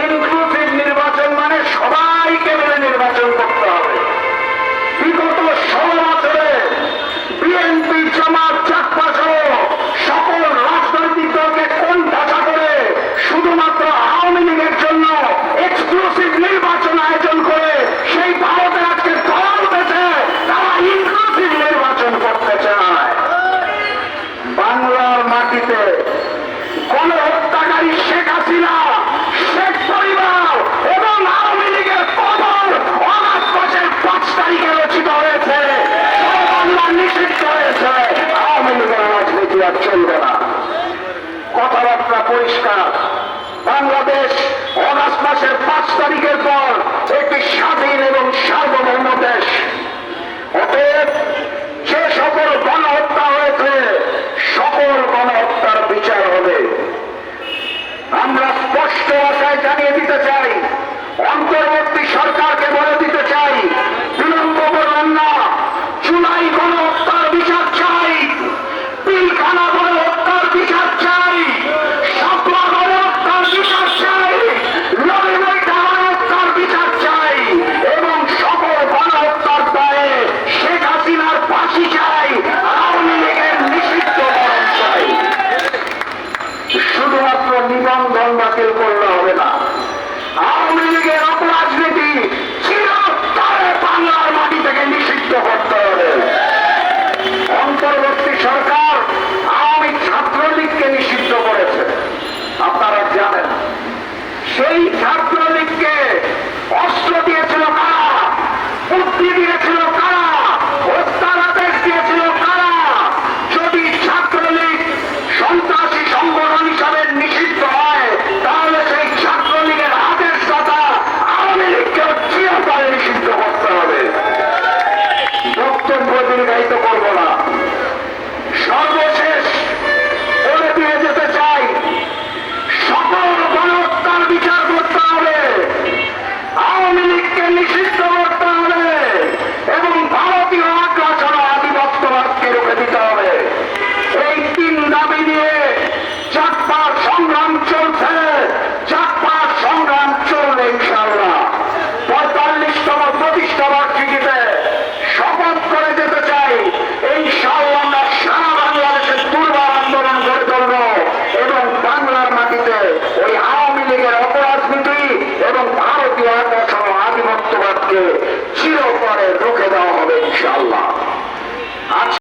Inclusive নির্বাচন মানে সবাইকে মেনে নির্বাচন করতে হবে। বিগত ষোলো বছরে বিএনপি জামাত চাকপা সকল রাজনৈতিক দলকে কোন ঢাকা করে শুধুমাত্র আওয়ামী লীগের জন্য এক্সক্লুসিভ নির্বাচন আয়োজন করে সেই ভারতে আজকে দল উঠেছে তারা ইনক্লুসিভ নির্বাচন করতে চায়। বাংলার মাটিতে কোন হত্যাকারী শেখ হাসিনা করেছে। সর্বান্না নিষেধ আওয়ামী লীগের রাজনীতি আর চলবে না। কথাবার্তা পরিষ্কার। বাংলাদেশ অগাস্ট মাসের পাঁচ তারিখের পর একটি স্বাধীন এবং সার্বভৌম দেশ। অতএব যে সকল গণহত্যা হয়েছে, সকল গণহত্যার বিচার হবে। আমরা স্পষ্ট আশায় জানিয়ে দিতে চাই, অন্তর্বর্তী সরকারকে বলে দিতে চাই কোনো নিবন্ধন দাখিল করলে হবে না। আওয়ামী লীগের অপরাজনীতি বাংলার মাটি থেকে নিষিদ্ধ করতে হবে। অন্তর্বর্তী সরকার আওয়ামী ছাত্রলীগকে নিষিদ্ধ করেছে। আপনারা জানেন, সেই